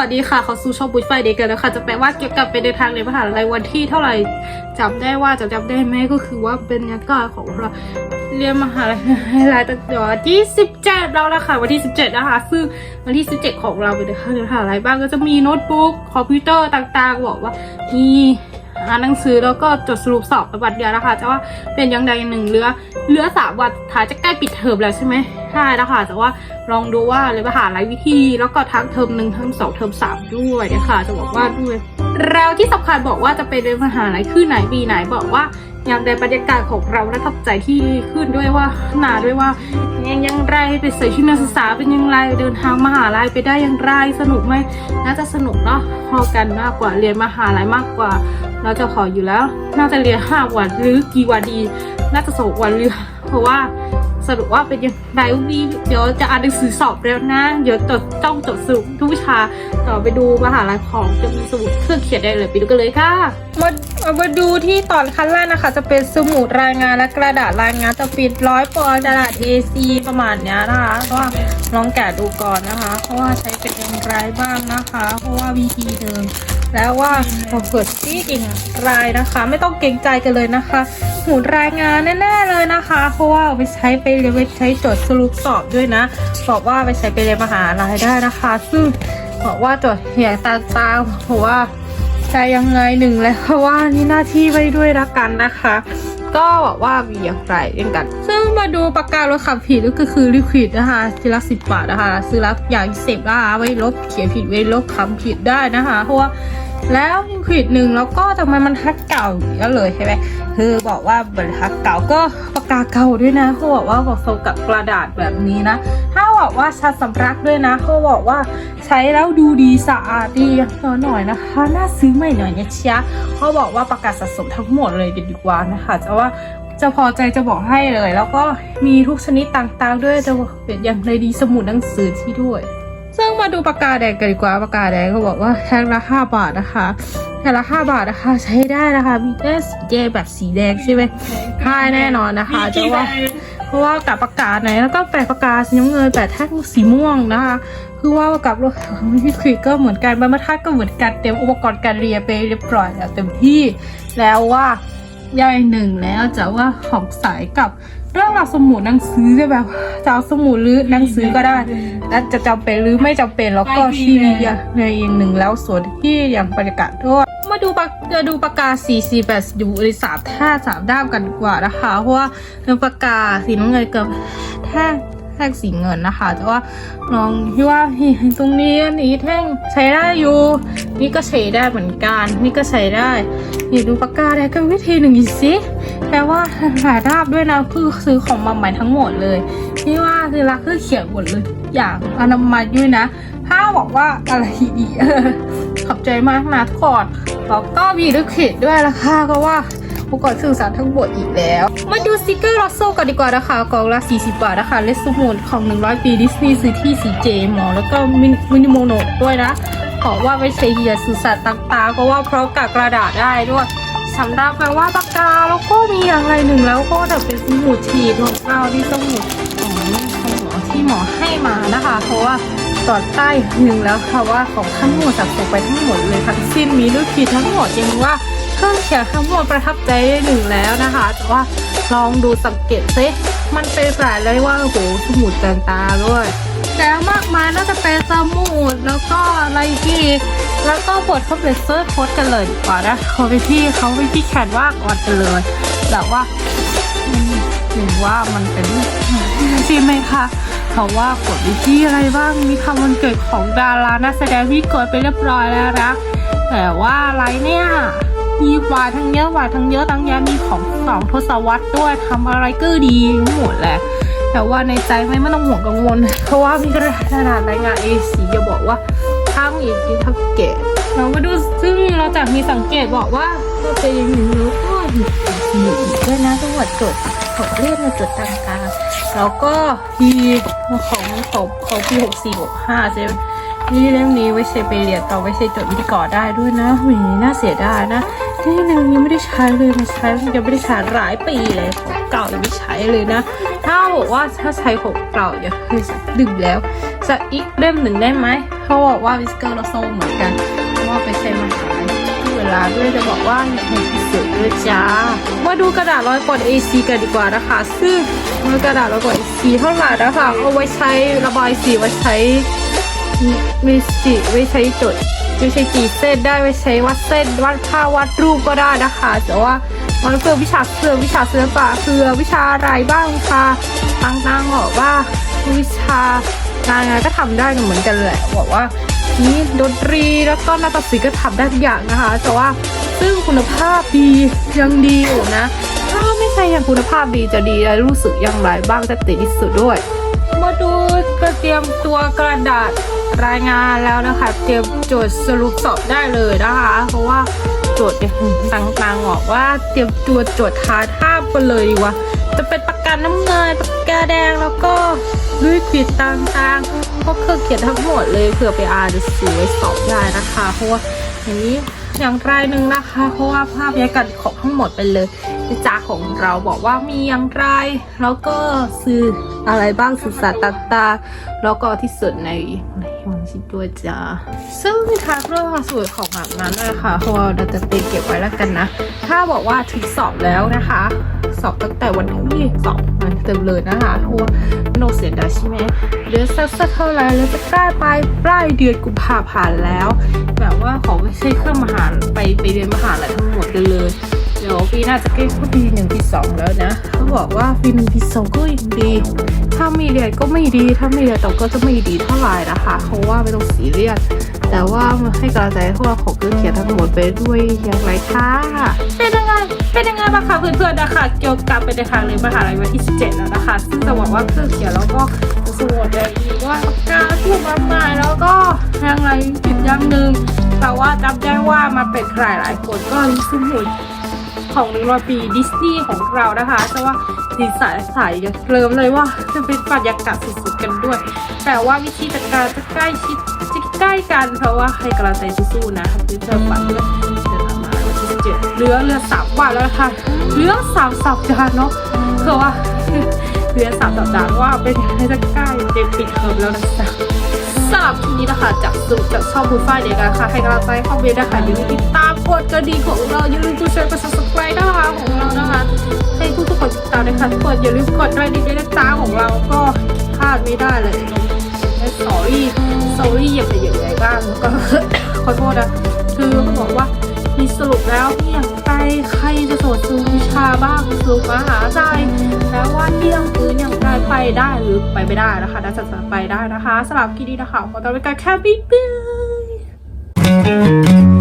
วัสดีค่ะเขาสู่ช่องบุญไฟเด็กกันนะคะ จะแปลว่าเกี่ยวกับไปในทางในมหาลัยวันที่เท่าไหร่จำได้ว่าจะจำได้ไหมก็คือว่าเป็นยากาของเราเรียนมหาลัยตั้งแต่วันที่17แล้วละค่ะวันที่สิบเจ็ดนะคะ ซึ่งวันที่สิบเจ็ดของเราเป็นในมหาลัยบ้างก็จะมีโน้ตบุ๊กคอมพิวเตอร์ต่างๆ บอกว่ามี อ่านหนังสือแล้วก็จดสรุปสอบประวัติเดียวนะคะจะว่าเป็นยังใดหนึ่งเหลือเหลือสามวันท้ายจะใกล้ปิดเทอมแล้วใช่ไหมใช่แล้วค่ะแต่ว่าลองดูว่าเลยมหาลัยวิธี แล้วก็ทั้งเทอมหนึ่งทั้งสองเทอมสามด้วยนะคะจะบอกว่าด้วย แล้วที่สำคัญบอกว่าจะเปเรียนมหาลัยคือไหนปีไหนบอกว่า อยางได้บรรยากาศของเราประทับใจที่ขึ้นด้วยว่าหนาด้วยว่ายังยังไรไปใส่ชุดนักศึกษาเป็นยังไงเดินทางมหาลัยไปได้ยังไรสนุกไหมน่าจะสนุกเนาะพอกันมากกว่าเรียนมหาลัยมากกว่า เราจะขออยู่แล้ว น่าจะเรียนห้าวันหรือกี่วันดี น่าจะสองวันหรือเพราะว่า สรุปว่าเป็นยังไงวีเดี๋ยวจะอ่านหนังสือสอบแล้วนะ เดี๋ยวจดต้องจดสรุปทุกวิชาต่อไปดูมหาลัยของจะมีสมุดเครื่องเขียนได้เลยไปดูกันเลยค่ะ มามาดูที่ตอนขั้นแรกนะคะ จะเป็นสมุดรายงานและกระดาษรายงานจะปิดร้อยปอนด์กระดาษ A4 ประมาณเนี้ยนะคะเพราะว่าลองแกะดูก่อนนะคะ เพราะว่าใช้เป็นอย่างไรบ้างนะคะ เพราะว่าวิธีเดิม แล้วว่าเราเกิดที่จริงรายนะคะ ไม่ต้องเกรงใจกันเลยนะคะหูรายงานแน่ๆเลยนะคะ เพราะว่าไปใช้ไปเรียนไปใช้จดสรุปสอบด้วยนะบอกว่าไปใช้ไปเรียนมหาลัยได้นะคะ ซึ่งบอกว่าจดเหียตาตาเพราะว่าใจยังไงหนึ่งเลยเพราะว่านี่หน้าที่ไว้ด้วยละกันนะคะ ก็บอกว่ามีอย่างไรเองกัน ซึ่งมาดูปากกาลดขับผิดก็คือลิควิดนะคะทีละสิบบาทนะคะ ซื้อรับอย่างเสพนะคะไว้ลบเขียนผิดไว้ลบคำผิดได้นะคะ เพราะว่าแล้วลิควิดหนึ่งแล้วก็ทำไมมันทัดเก่าอยู่แล้วเลยใช่ไหมคือบอกว่าบรรทัดเก่าก็ปากกาเก่าด้วยนะเขาบอกว่าผสมกับกระดาษแบบนี้นะถ้า บอกว่าชัดสำรักด้วยนะเขาบอกว่าใช้แล้วดูดีสะอาดดีหน่อยนะคะน่าซื้อใหม่หน่อยเนะเชียเขาบอกว่าประกาศสะสมทั้งหมดเลยดีกว่านะคะจะว่าจะพอใจจะบอกให้เลย แล้วก็มีทุกชนิดต่างๆ ด้วยจะเป็นอย่างในดีสมุดหนังสือที่ด้วย ซึ่งมาดูปากกาแดงกันดีกว่าปากกาแดงเขาบอกว่าแท่งละห้าบาทนะคะแท่งละห้าบาทนะคะ ใช้ได้นะคะมีแค่สีแดงแบบสีแดงใช่ไหมใช่แน่นอนนะคะจะว่าเพราะว่ากับปากกาไหนแล้วก็แปะปากกาสีน้ำเงินแปะแท่งสีม่วงนะคะคือว่ากับรถวิควิดก็เหมือนกันใบมะทัดก็เหมือนกันเตรียมอุปกรณ์การเรียนไปเรียบร้อยแล้วเต็มที่แล้วว่าย่อยหนึ่งแล้วจะว่าของสายกับ เรื่องราวสมุดหนังสือจะแบบจะเอาสมุดหรือหนังสือก็ได้ และจะจำเป็นหรือไม่จำเป็นแล้วก็ที่มีในอีกหนึ่งแล้วส่วนที่อย่างบรรยากาศด้วยมาดูปากจะดูปากกาสีสีแบบดูในสามแท่สามด้ามกันดีกว่านะคะ เพราะว่าเป็นปากกาสีน้ำเงินกับแท่งแท่งสีเงินนะคะ แต่ว่าลองที่ว่าตรงนี้นนี้แท่งใช้ได้อยู่ นี่ก็ใช้ได้เหมือนกัน นี่ก็ใช้ได้นี่ดูปากกาได้ก็วิธีหนึ่งอีกสิ แปลว่าหายด้ามด้วยนะคือซื้อของมาใหม่ทั้งหมดเลย นี่ว่าคือรักคือเขียนหมดเลยอย่างอนามัยด้วยนะ ถ้าบอกว่าอะไรดีขอบใจมากนะทุกคนแล้วก็มีลิควิดด้วยราคาก็ว่าอุปกรณ์สื่อสารทั้งหมดอีกแล้ว มาดูสติกเกอร์ลอสโซกันดีกว่านะคะกล่องละ 40 บาทนะคะเลสมูนของ 100 ปีดิสนีย์ซื้อที่สีเจมอแล้วก็มินิโมโนด้วยนะ ขอว่าไม่ใช่เหยียสื่อสารต่างๆเพราะว่าเพราะกับกระดาษได้ด้วย สำหรับแปลว่าปากกาแล้วก็มีอย่างไรหนึ่งแล้วก็จะเป็นสมุดฉีดของเราที่สมุดของของหมอที่หมอให้มานะคะ เพราะว่าสอดใต้หนึ่งแล้วค่ะว่าของทั้งหมดสะสมไปทั้งหมดเลยทั้งสิ้นมีลูกขีดทั้งหมดยังว่าเครื่องเขียนทั้งหมดประทับใจได้หนึ่งแล้วนะคะ แต่ว่าลองดูสังเกตซิมันเป็นสายเลยว่าโอ้โหสมุดต่างๆด้วย แล้วมากมายน่าจะเป็นสมุดแล้วก็อะไรที่แล้วก็บทเขาเป็นเซิร์ชโค้ดกันเลยดีกว่านะเขาไปที่เขาไปที่แคนว่าก่อนกันเลยแบบว่าเห็นว่ามันเป็นใช่ไหมคะเพราะว่ากดวิธีอะไรบ้างมีคำวันเกิดของดารานักแสดงที่กดไปเรียบร้อยแล้วนะแต่ว่าอะไรเนี่ยมีวายทั้งเยอะวายทั้งเยอะทั้งแยะมีของสองทศวรรษด้วยทำอะไรก็ดีหมดแหละแต่ว่าในใจไม่ไม่ต้องห่วงกังวล เพราะว่ามีกระดาษรายงาน A4 จะบอกว่าทั้งอีกทั้งเกตเรามาดูซึ่งเราจากมีสังเกตบอกว่าก็เป็นอย่างนี้แล้วก็หยุดหยุดด้วยนะจังหวัดจดของเล่นในจดต่างๆแล้วก็ทีของของของปีหกสี่หกห้าใช่ไหม นี่เล่มนี้ไว้ใช้ไปเรียนต่อไว้ใช้จดวิธีก่อได้ด้วยนะหวีน่าเสียดายนะที่เล่มนี้ไม่ได้ใช้เลยมาใช้ยังไม่ได้ใช้หลายปีเลยของเก่ายังไม่ใช้เลยนะ ถ้าบอกว่าถ้าใช้ของเก่าอย่าคือดึกแล้วสจะอีกเล่มหนึ่งได้ไหมเขาบอกว่าวิสเกอร์เราโซเหมือนกันว่าไปใช้มาหาที่เวลาด้วยจะบอกว่าอยากให้พิเศษด้วยจ้ามาดูกระดาษร้อยกด AC กันดีกว่านะคะ ซึ่งกระดาษร้อยกด AC เท่าไหร่นะคะเอาไว้ใช้ระบายสีไว้ใช้ มีสีไว้ใช้จดไว้ใช้จีเส้นได้ไว้ใช้วัดเส้นวัดค่าวัดรูปก็ได้นะคะแต่ว่ามันเพื่อวิชาเพื่อวิชาศิลปะเพื่อวิชาอะไรบ้างวิชาต่างๆบอกว่าวิชางานงานก็ทำได้เหมือนกันแหละบอกว่านี่ดนตรีแล้วก็นาฏศิลป์ก็ทำได้ทุกอย่างนะคะ แต่ว่าซึ่งคุณภาพดียังดีอยู่นะ ถ้าไม่ใช่อย่างคุณภาพดีจะดีและรู้สึกอย่างไรบ้างจะติดที่สุดด้วย มาดูกระเตรียมตัวกระดาษ รายงานแล้วนะคะ เตรียมโจทย์สรุปสอบได้เลยนะคะ เพราะว่าโจทย์เนี่ยต่างๆบอกว่าเตรียมตัวโจทย์ทาท่าไปเลยดีกว่าจะเป็นปากกาน้ำเงินปากกาแดงแล้วก็ด้วยขีดต่างๆพวกเครื่องเขียนทั้งหมดเลยเผื่อไปอ่านหรือสวยสอบได้นะคะ เพราะว่าอย่างนี้อย่างไรหนึ่งนะคะ เพราะว่าภาพยากาศของทั้งหมดไปเลยในจาของเราบอกว่ามีอย่างไร แล้วก็สื่ออะไรบ้างสื่อสารต่างๆแล้วก็ที่สุดใน ในวันสิด้วยจ้าซึ่งทางเรื่องความสวยของแบบนั้นนะคะเพราะว่าเราจะเตรียมเก็บไว้แล้วกันนะ ถ้าบอกว่าถึงสอบแล้วนะคะ สอบตั้งแต่วันที่สองมันเต็มเลยนะคะเพราะว่าโนเสียดายใช่ไหมเหลือสักสักเท่าไรแล้วจะใกล้ปลายปลายเดือนกุมภาพันธ์แล้ว แบบว่าขอไม่ใช่เครื่องมหาไปไปเรียนมหาลัยทั้งหมดกันเลย ยวปีหน้าจะใกล้เข้าปีหนึ่งปีสองแล้วนะเขาบอกว่าปีหนึ่งปีสองก็ยังดี ถ้าไม่เรียนก็ไม่ดี ถ้าไม่เรียนต่ก็จะไม่ดีเท่าไหร่นะคะเขาว่าไม่ต้องสีเรียสแต่ว่ามาให้กำลังใจพวกเราของเครื่องเขียนทั้งหมดไปด้วยอย่างไรคะเป็นยังไงเป็นยังไงบ้างคะเพื่อนๆนะคะเกี่ยวกับเป็นในทางเรียนมหาลัยวันที่ 17 แล้วนะคะ ซึ่งจะบอกว่าเครื่องเขียนแล้วก็สมุดแบบนี้ว่าปากกาที่มาใหม่แล้วก็ยังไงผิดอย่างหนึ่งแต่ว่าจำได้ว่ามันเป็นใครหลายคนก็รู้สมุดของหนึ่ง ร้อยปีดิสนีย์ของเรานะคะแต่ว่าสีสันใสอย่าเริ่มเลยว่าจะเป็นบรรยากาศสุดๆกันด้วย แต่ว่าวิธีจัดการจะใกล้ชิดจะใกล้กัน เพราะว่าให้กำลังใจสู้ๆนะเพื่อเธอฝันเพื่อเดินทางมาวันที่เจ็ดเหลือเหลือสามวันแล้วนะคะเหลือสามสัปดาห์เนาะคือว่าเหลือสามสัปดาห์ว่าเป็นให้จะใกล้เต็มปิดเทอมแล้วนะจ๊ะ สำหรับคลิปนี้นะคะจากสรุปจากช่องบุฟฟ่าเด็กนะคะให้กำลังใจคอมเมนต์นะคะอย่าลืมติดตามกดกระดิ่งของเราอย่าลืมกดแชร์กด subscribe นะคะของเรานะคะ ให้ทุกทุกคนติดตามนะคะทุกคนอย่าลืมกดด้วยดิด้วยนะจ้าของเราก็พลาดไม่ได้เลยและสอรี่สอรี่อย่างไรอย่างไรบ้างก็ขอโทษนะคือเขาบอกว่ามีสรุปแล้วที่อย่างไรใครจะสวดซูวิชาบ้างสรุปมาหาใจ ไปได้หรือไปไม่ได้นะคะน่าจะไปได้นะคะสำหรับคลิปนี้นะคะขอตัวไปกันแค่บ๊ายบาย